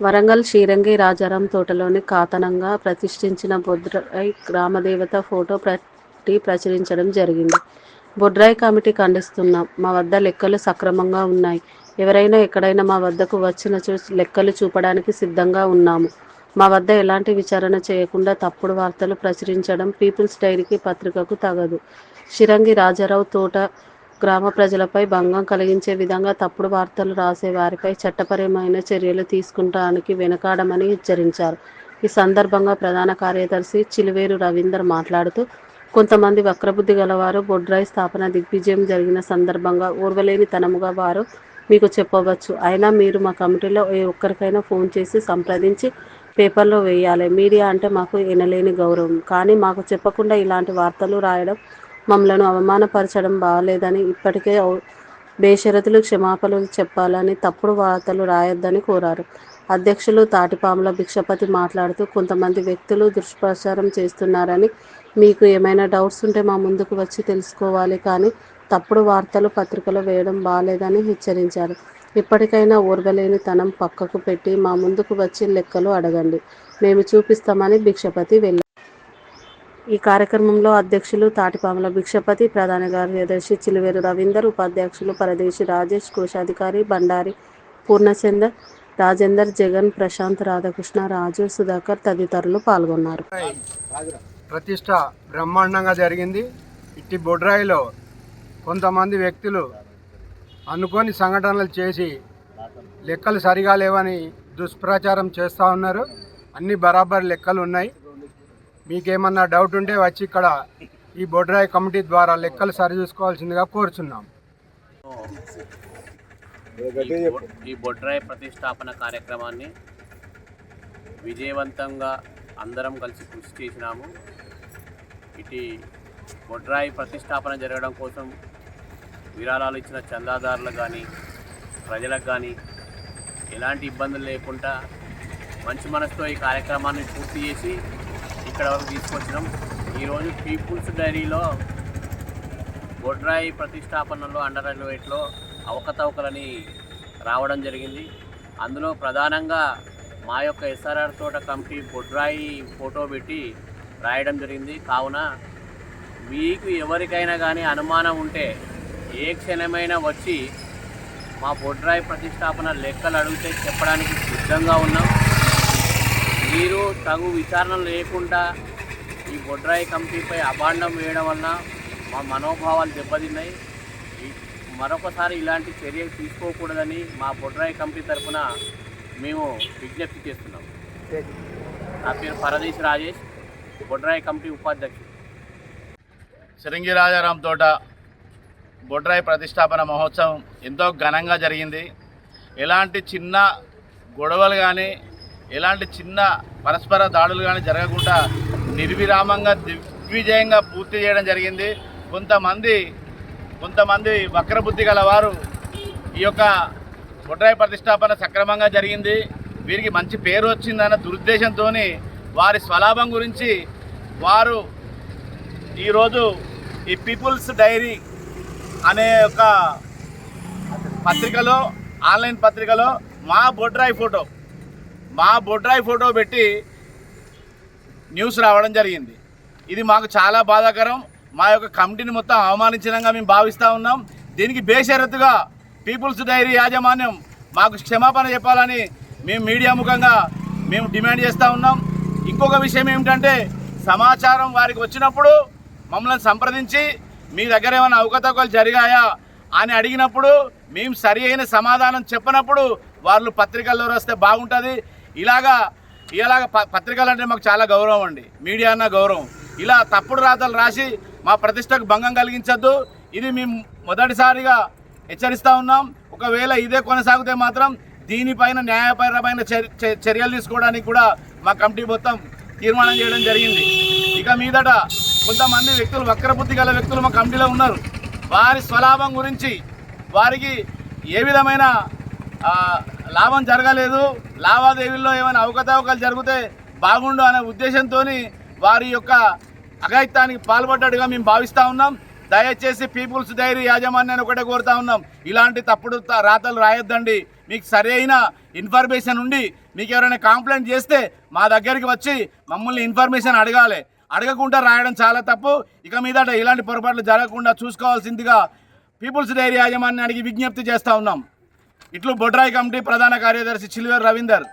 వరంగల్ శ్రీరంగి రాజారాం తోటలోని కాతనంగా ప్రతిష్ఠించిన బొద్రాయి గ్రామదేవత ఫోటో ప్రతి ప్రచురించడం జరిగింది. బొడ్రాయి కమిటీ ఖండిస్తున్నాం మా వద్ద లెక్కలు సక్రమంగా ఉన్నాయి. ఎవరైనా ఎక్కడైనా మా వద్దకు వచ్చిన లెక్కలు చూపడానికి సిద్ధంగా ఉన్నాము. మా వద్ద ఎలాంటి విచారణ చేయకుండా తప్పుడు వార్తలు ప్రచురించడం పీపుల్స్ డైరీకి పత్రికకు తగదు. షిరంగి రాజారావు తోట గ్రామ ప్రజలపై భంగం కలిగించే విధంగా తప్పుడు వార్తలు రాసే వారిపై చట్టపరమైన చర్యలు తీసుకుంటానికి వెనకాడమని హెచ్చరించారు. ఈ సందర్భంగా ప్రధాన కార్యదర్శి చిలువేరు రవీందర్ మాట్లాడుతూ కొంతమంది వక్రబుద్ధి గలవారు బొడ్రాయి స్థాపన దిగ్విజయం జరిగిన సందర్భంగా ఓర్వలేని తనముగా వారు మీకు చెప్పవచ్చు. అయినా మీరు మా కమిటీలో ఏ ఒక్కరికైనా ఫోన్ చేసి సంప్రదించి పేపర్లో వేయాలి. మీడియా అంటే మాకు ఎనలేని గౌరవం. కానీ మాకు చెప్పకుండా ఇలాంటి వార్తలు రాయడం మమ్మలను అవమానపరచడం బాగాలేదని ఇప్పటికే బేషరతులు క్షమాపణలు చెప్పాలని తప్పుడు వార్తలు రాయొద్దని కోరారు. అధ్యక్షులు తాటిపాముల భిక్షపతి మాట్లాడుతూ కొంతమంది వ్యక్తులు దుష్ప్రచారం చేస్తున్నారని మీకు ఏమైనా డౌట్స్ ఉంటే మా ముందుకు వచ్చి తెలుసుకోవాలి కానీ తప్పుడు వార్తలు పత్రికలో వేయడం బాగాలేదని హెచ్చరించారు. ఇప్పటికైనా ఓర్వలేని తనం పక్కకు పెట్టి మా ముందుకు వచ్చి లెక్కలు అడగండి. మేము చూపిస్తామని భిక్షపతి వెళ్ళారు. ఈ కార్యక్రమంలో అధ్యక్షులు తాటిపాముల భిక్షపతి ప్రధాన కార్యదర్శి చిలువేరు రవీందర్ ఉపాధ్యక్షులు పరదేశి రాజేష్ కోశాధికారి బండారి పూర్ణచందర్ రాజేందర్ జగన్ ప్రశాంత్ రాధాకృష్ణ రాజు సుధాకర్ తదితరులు పాల్గొన్నారు. ప్రతిష్ట బ్రహ్మాండంగా జరిగింది. ఇట్టి బొడ్రాయిలో కొంతమంది వ్యక్తులు అనుకోని సంఘటనలు చేసి లెక్కలు సరిగా లేవని దుష్ప్రచారం చేస్తూ ఉన్నారు. అన్ని బరాబర్ లెక్కలు ఉన్నాయి. మీకేమన్నా డౌట్ ఉంటే వచ్చి ఇక్కడ ఈ బొడ్రాయి కమిటీ ద్వారా లెక్కలు సరి చూసుకోవాల్సిందిగా కోరుచున్నాం. ఈ ఈ బొడ్రాయి ప్రతిష్టాపన కార్యక్రమాన్ని విజయవంతంగా అందరం కలిసి కృషి చేసినాము. ఇటు బొడ్రాయి ప్రతిష్టాపన జరగడం కోసం విరాళాలు ఇచ్చిన చందాదారులు కానీ ప్రజలకు కానీ ఎలాంటి ఇబ్బందులు లేకుండా మంచి మనసుతో ఈ కార్యక్రమాన్ని పూర్తి చేసి ఇక్కడ వరకు తీసుకొచ్చినాం. ఈరోజు పీపుల్స్ డైరీలో బొడ్రాయి ప్రతిష్టాపనలో అండర్ రైల్వేట్లో అవకతవకలని రావడం జరిగింది. అందులో ప్రధానంగా మా యొక్క ఎస్ఆర్ఆర్ తోట కమిటీ బొడ్రాయి ఫోటో పెట్టి రాయడం జరిగింది. కావున మీకు ఎవరికైనా కానీ అనుమానం ఉంటే ఏ క్షణమైనా వచ్చి మా బొడ్రాయి ప్రతిష్టాపన లెక్కలు అడిగితే చెప్పడానికి సిద్ధంగా ఉన్నాం. మీరు తగు విచారణ లేకుండా ఈ బొడ్రాయి కమిటీపై అభాండం వేయడం వలన మా మనోభావాలు దెబ్బతిన్నాయి. మరొకసారి ఇలాంటి చర్యలు తీసుకోకూడదని మా బొడ్రాయి కమిటీ తరఫున మేము విజ్ఞప్తి చేస్తున్నాం. నా పేరు పరదేశ్ రాజేష్ బొడ్రాయి కమిటీ ఉపాధ్యక్షుడు. శృంగి రాజారాం తోట బొడ్రాయి ప్రతిష్టాపన మహోత్సవం ఎంతో ఘనంగా జరిగింది. ఎలాంటి చిన్న గొడవలు కానీ ఎలాంటి చిన్న పరస్పర దాడులు కానీ జరగకుండా నిర్విరామంగా దిగ్విజయంగా పూర్తి చేయడం జరిగింది. కొంతమంది కొంతమంది వక్రబుద్ధి గల వారు ఈ యొక్క బొడ్రాయి ప్రతిష్టాపన సక్రమంగా జరిగింది. వీరికి మంచి పేరు వచ్చిందన్న దురుద్దేశంతో వారి స్వలాభం గురించి వారు ఈరోజు ఈ పీపుల్స్ డైరీ అనే ఒక పత్రికలో ఆన్లైన్ పత్రికలో మా బొడ్రాయి ఫోటో మా బొడ్రాయి ఫోటో పెట్టి న్యూస్ రావడం జరిగింది. ఇది మాకు చాలా బాధాకరం. మా యొక్క కమిటీని మొత్తం అవమానించినంగా మేము భావిస్తూ ఉన్నాం. దీనికి బేషరతుగా పీపుల్స్ డైరీ యాజమాన్యం మాకు క్షమాపణ చెప్పాలని మేము మీడియా ముఖంగా మేము డిమాండ్ చేస్తూ ఉన్నాం. ఇంకొక విషయం ఏమిటంటే సమాచారం వారికి వచ్చినప్పుడు మమ్మల్ని సంప్రదించి మీ దగ్గర ఏమైనా అవకతవకలు జరిగాయా అని అడిగినప్పుడు మేము సరి అయిన సమాధానం చెప్పనప్పుడు వాళ్ళు పత్రికల్లో వస్తే బాగుంటుంది. ఇలాగా ఇలాగ ప- పత్రికలు అంటే మాకు చాలా గౌరవం అండి. మీడియా అన్న గౌరవం. ఇలా తప్పుడు రాతలు రాసి మా ప్రతిష్టకు భంగం కలిగించద్దు. ఇది మేము మొదటిసారిగా హెచ్చరిస్తూ ఉన్నాం. ఒకవేళ ఇదే కొనసాగితే మాత్రం దీనిపైన న్యాయపరమైన చర్యలు తీసుకోవడానికి కూడా మా కమిటీ మొత్తం తీర్మానం చేయడం జరిగింది. ఇక మీదట కొంతమంది వ్యక్తులు వక్రబుద్ధి గల వ్యక్తులు మా కమిటీలో ఉన్నారు. వారి స్వలాభం గురించి వారికి ఏ విధమైన లాభం జరగలేదు. లావాదేవీల్లో ఏమైనా అవకతవకలు జరిగితే బాగుండు అనే ఉద్దేశంతో వారి యొక్క అఘాయిత్యానికి పాల్పడ్డట్టుగా మేము భావిస్తూ ఉన్నాం. దయచేసి పీపుల్స్ డైరీ యాజమాన్యాన్ని ఒకటే కోరుతా ఉన్నాం. ఇలాంటి తప్పుడు రాతలు రాయొద్దండి. మీకు సరైన ఇన్ఫర్మేషన్ ఉండి మీకు ఎవరైనా కంప్లైంట్ చేస్తే మా దగ్గరికి వచ్చి మమ్మల్ని ఇన్ఫర్మేషన్ అడగాలి. అడగకుండా రాయడం చాలా తప్పు. ఇక మీదట ఇలాంటి పొరపాట్లు జరగకుండా చూసుకోవాల్సిందిగా పీపుల్స్ డైరీ యాజమాన్యానికి విజ్ఞప్తి చేస్తూ ఉన్నాం. ఇట్లు బొడ్రాయి కమిటీ ప్రధాన కార్యదర్శి చిల్వేర్ రవీందర్.